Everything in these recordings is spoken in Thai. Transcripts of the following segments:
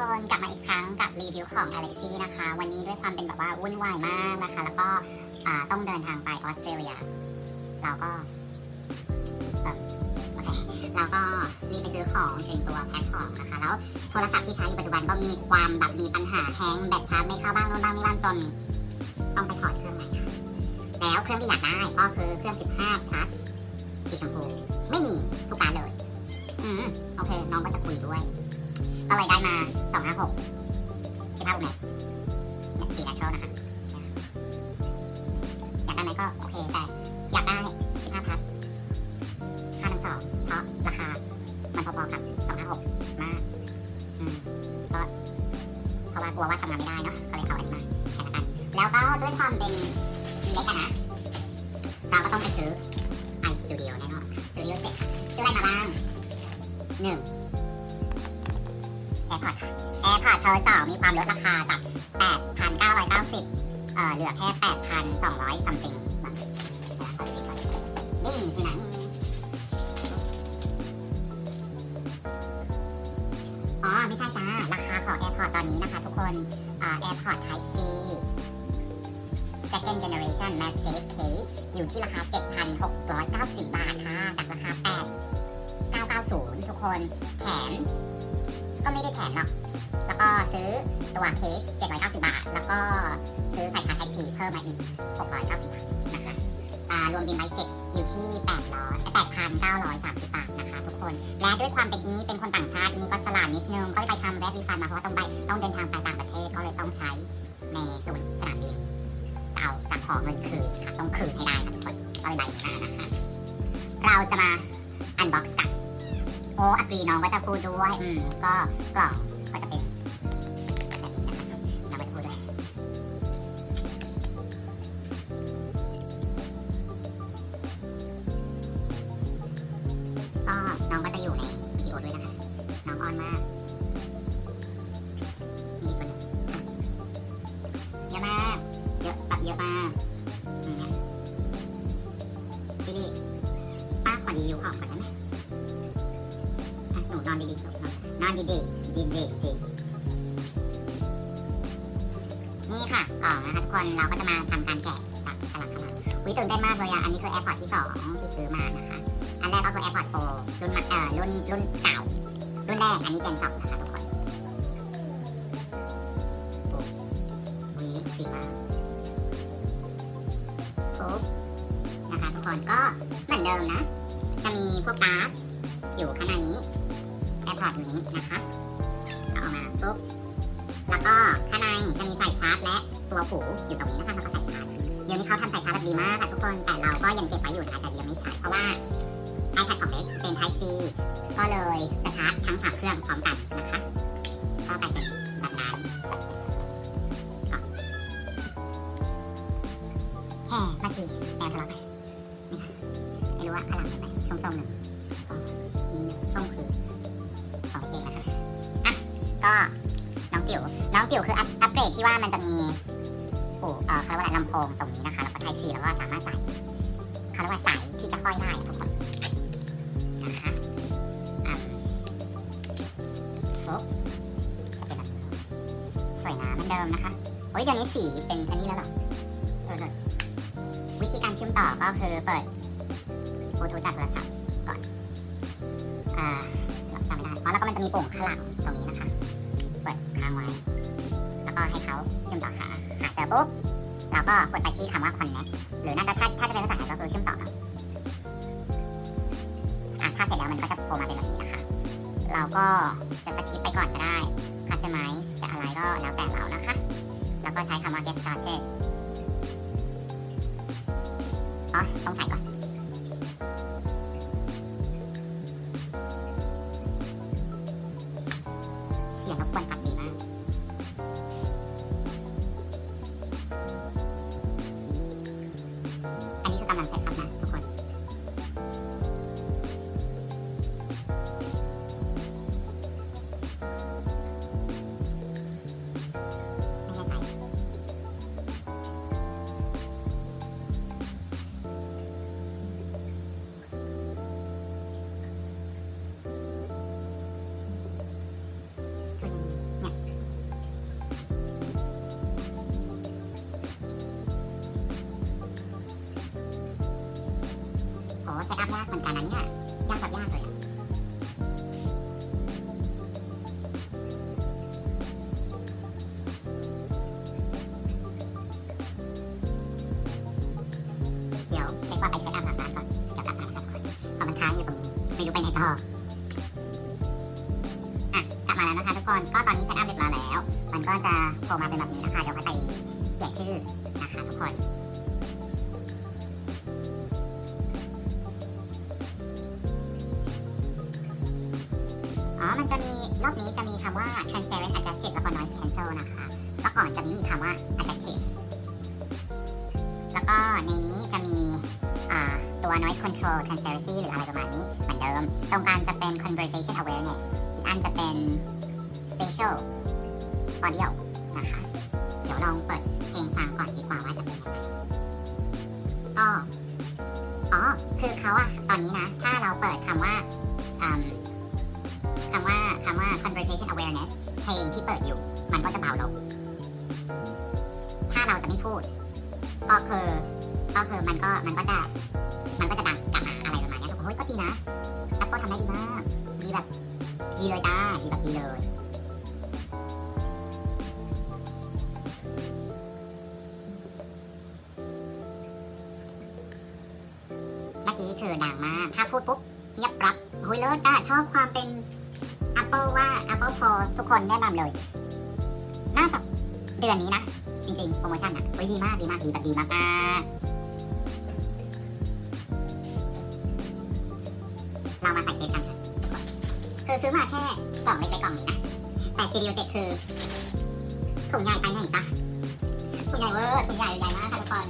คนกลับมาอีกครั้งกับรีวิวของ Galaxy นะคะ วันนี้ด้วยความเป็นแบบว่าวุ่นวายมากนะคะ แล้วก็ต้องเดินทางไปออสเตรเลียเราก็เอ่อโอเคเราก็รีบไปซื้อของเตรียมตัวแพ็คของนะคะ แล้วโทรศัพท์ที่ใช้อยู่ปัจจุบันก็มีความแบบมีปัญหาแฮงแบตชาร์จไม่เข้าบ้างโน่นบ้างนี่บ้างจนต้องไปถอดเครื่องใหม่ค่ะแล้วเครื่องที่อยากได้ก็คือเครื่อง 15 plus สีชมพูไม่มีทุกร้านเลย อืมโอเค น้องก็จะคุยด้วย ก็เลยได้มา256 15เมตรเนี่ยสีแนชรัลนะคะอยากได้ไหมก็โอเคแต่อยากได้15พัท5ทั้งสองเพราะราคา มันพอๆกับ256มากอืมก็เพราะว่ากลัวว่าทำงานไม่ได้เนาะก็เลยเอาอันนี้มาแทนกันแล้วก็ด้วยความเป็นเล็กนะเราก็ต้องไปซื้อ iStudio แน่นอนค่ะ Studio 7ค่ะซื้ออะไรมาบ้างหนึ่ง AirPods ค่ะ AirPods Pro 2มีความลดราคาจาก 8,990 เอ่อ เหลือแค่ 8,200 something นี่ที่ไหนอ๋อ ไม่ใช่จ้า ราคาของ AirPods ตอนนี้นะคะทุกคน AirPods Type C Second Generation MagSafe Case อยู่ที่ราคา 7,690 บาทค่ะ จากราคา 8,990 ทุกคน แถม ก็ไม่ได้แถมหรอกแล้วก็ซื้อตัวเคส790 บาท แล้วก็ซื้อสายชาร์จ Type C เพิ่มมาอีก 690 บาทนะคะรวมบินใบเสร็จอยู่ที่800 8,930 บาทนะคะทุกคน และด้วยความเป็นอีนี้เป็นคนต่างชาติอีนี้ก็ฉลาดนิดนึง ก็เลยไปทำแวดรีฟันมาเพราะว่าต้องไปต้องเดินทางไปต่างประเทศก็เลยต้องใช้ในศูนย์สนามบินเอาจะขอเงินคืนค่ะต้องคืนให้ได้ค่ะทุกคนก็เลยใบหน้านะคะ เราจะมาอันบ็อกซ์กัน อ้อักรีน้องก็จะพูดด้วยอืมก็กล่องก็จะเป็นแบบนี้นะคะเราก็จะพูดด้วยก็น้องก็จะอยู่ในวิดีโอด้วยนะคะน้องออนมากมีคนหนึ่งอะเยอะมากเยอะแบบเยอะมากอืมเนี่ยพี่ลี่ป้าขอรีวิวของก่อนได้ไหม นอนดีๆลูกนอนนอนดีๆดีๆสินี่ค่ะกล่องนะคะทุกคนเราก็จะมาทำการแกะจากฉลากกันวิตื่นเต้นมากเลยอะ อันนี้คือ AirPods ที่สองที่ซื้อมานะคะ อันแรกก็คือ AirPods Pro รุ่นเอ่อรุ่นรุ่นเก่า รุ่นแรก อันนี้เจนสองนะคะทุกคนอ้อุ๊ยสีมากปุ๊บนะคะทุกคนก็เหมือนเดิมนะ จะมีพวกการ์ดอยู่ข้างในนี้ ถอดอยู่นี้นะคะเอาออกมาปุ๊บแล้วก็ข้างในจะมีสายชาร์จและตัวหูอยู่ตรงนี้นะคะแล้วก็สายชาร์จเดี๋ยวนี้เขาทำสายชาร์จแบบดีมากค่ะทุกคนแต่เราก็ยังเก็บไว้อยู่นะคะแต่ยังไม่ใช้เพราะว่า iPad ของเล็กเป็น Type C ก็เลยจะชาร์จทั้งสามเครื่องพร้อมกันนะคะ ติ๋วน้องติ๋วคืออัพอัปเกรดที่ว่ามันจะมีโอ้เออเขาเรียกว่าอะไรลำโพงตรงนี้นะคะ แล้วก็ไทป์ซีแล้วก็สามารถใส่เขาเรียกว่าสายที่จะห้อยได้ทุกคนนะคะอะฟุบจะเป็นแบบนี้สวยงามเหมือนเดิมนะคะโอ้ยเดี๋ยวนี้สีเป็นอันนี้แล้วหรอเออวิธีการเชื่อมต่อก็คือเปิดบลูทูธจากโทรศัพท์ก่อนอ่าจำไม่ได้อ๋อแล้วก็มันจะมีปุ่มข้างหลังตรงนี้นะคะางไว้ แล้วก็ให้เขาเชื่อมต่อหาหาเจอปุ๊บเราก็กดไปที่คำว่า connect หรือน่าจะถ้าถ้าจะเป็นภาษาไทยก็คือเชื่อมต่อเนาะอะถ้าเสร็จแล้วมันก็จะโผล่มาเป็นแบบนี้นะคะ เราก็จะสกิปไปก่อนก็ได้ customize จะอะไรก็แล้วแต่เรานะคะ แล้วก็ใช้คำว่า get started อ๋อต้องใส่ก่อน หเซตอัพยากเหมือนกันนะเนี่ยยากแบบยากเลยเดี๋ยวเช็คว่าไปเซตอัพหลังร้านก่อนเดี๋ยวกลับมานะครับเพราะมันค้างอยู่ตรงนี้ไม่รู้ไปไหนต่ออะกลับมาแล้วนะคะทุกคนก็ตอนนี้เซตอัพเรียบร้อยแล้ว มันก็จะโผล่มาเป็นแบบนี้นะคะเดี๋ยวค่อยไปเปลี่ยนชื่อนะคะทุกคน จะมีรอบนี้จะมีคำว่า transparent adjective แล้วก็ noise cancel นะคะแล้วก่อนจะไม่มีคำว่า adjective แล้วก็ในนี้จะมีตัว noise control transparency หรืออะไรประมาณนี้เหมือนเดิม ตรงกลางจะเป็น conversation awareness อีกอันจะเป็น spatial audio นะคะ เดี๋ยวลองเปิดเพลงฟังก่อนดีกว่าว่าจะเป็นยังไงก็อ๋อ คือเขาอะตอนนี้นะ ถ้าเราเปิดคำว่าำว่า conversation awareness เพลงที่เปิดอยู่ มันก็จะเบาลง ถ้าเราจะไม่พูด ก็คือก็คือมันก็มันก็จะมันก็จะดังกลับมาอะไรประมาณเนี้ยโอ้ยก็ดีนะแอปก็ทำได้ดีมากดีแบบดีเลยจ้าดีแบบดีเลย for ทุกคนแนะนำเลย น่าจะเดือนนี้นะ จริงๆ โปรโมชั่นอะโอ้ยดีมากดีมากดีแบบดีมากอ่เรามาใส่เคสกันค่ะคือซื้อมาแค่กล่องเล็กๆกล่องนี้นะ แต่ซีรีโอเจ็ดคือถุงใหญ่ไปไหนจ๊ะถุงใหญ่เวอร์ถุงใหญ่ใหญ่มากค่ะทุกคน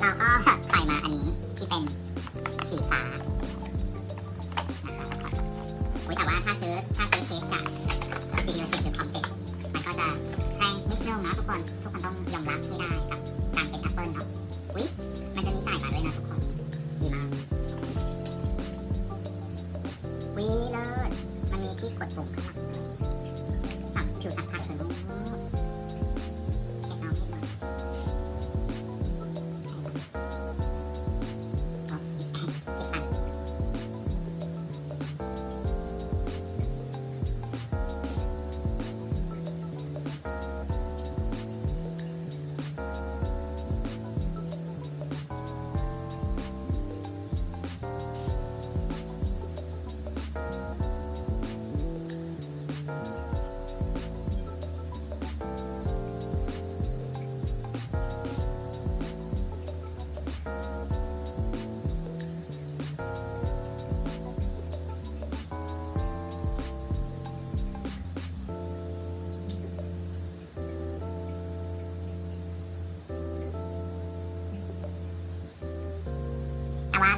เราก็ใส่มาอันนี้ที่เป็นสีฟ้านะคะทุกคนอุ๊ยแต่ว่าถ้าซื้อถ้าซื้อเคสจา คนทุกคนต้องยอมรับให้ได้กับการเป็นแอปเปิลเนาะอุ๊ยมันจะมีสายมาด้วยนะทุกคนดีมากวิเลิศมันมีที่กดปุ่มข้างหลัง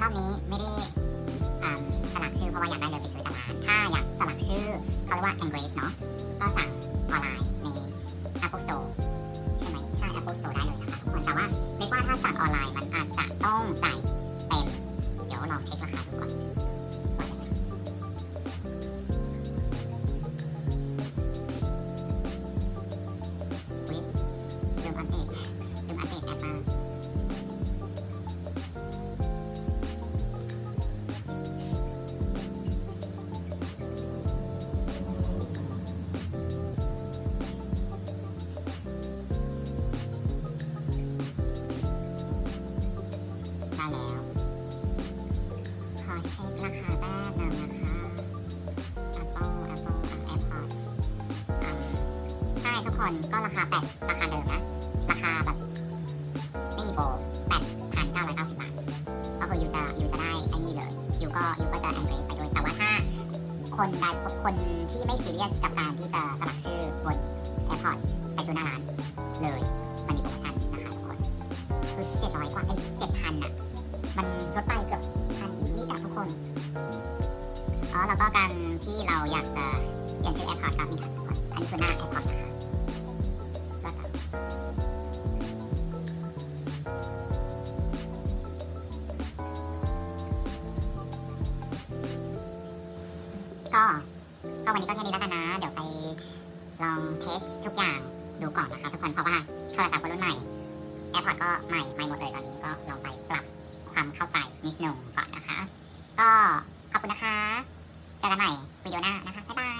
รอบนี้ไม่ได้สลักชื่อเพราะว่าอยากได้เลยไปซื้อจาร้านถ้าอยากสลักชื่อเขาเรียกว่า engrave เนาะ คนก็ราคาแปดราคาเดิมนะ ราคาแบบไม่มีโปรแปดพันเก้าร้อยเก้าสิบบาท ก็คือยูจะยูจะได้ไอ้นี่เลยยูก็ยูก็จะแอนเกรดไปด้วย แต่ว่าถ้าคนใดคนที่ไม่ซีเรียสกับการที่จะสลักชื่อบน AirPods ไปซื้อหน้าร้านเลยมันมีโปรโมชั่นนะคะทุกคนคือเจ็ดร้อยกว่าไอ้เจ็ดพันอะมันลดไปเกือบพันนิดๆอะทุกคนอ๋อแล้วก็การที่เราอยากจะเปลี่ยนชื่อ AirPods ครับนี่ครับทุกคนอันนี้คือหน้า AirPods นะคะ ก็ก็วันนี้ก็แค่นี้แล้วกันนะ เดี๋ยวไปลองเทสทุกอย่างดูก่อนนะครับทุกคน เพราะว่าโทรศัพท์รุ่นใหม่ AirPods ก็ใหม่ใหม่หมดเลยตอนนี้ก็ลองไปปรับความเข้าใจนิดนึงก่อนนะคะ ก็ขอบคุณนะคะ เจอกันใหม่วิดีโอหน้านะคะ บ๊ายบาย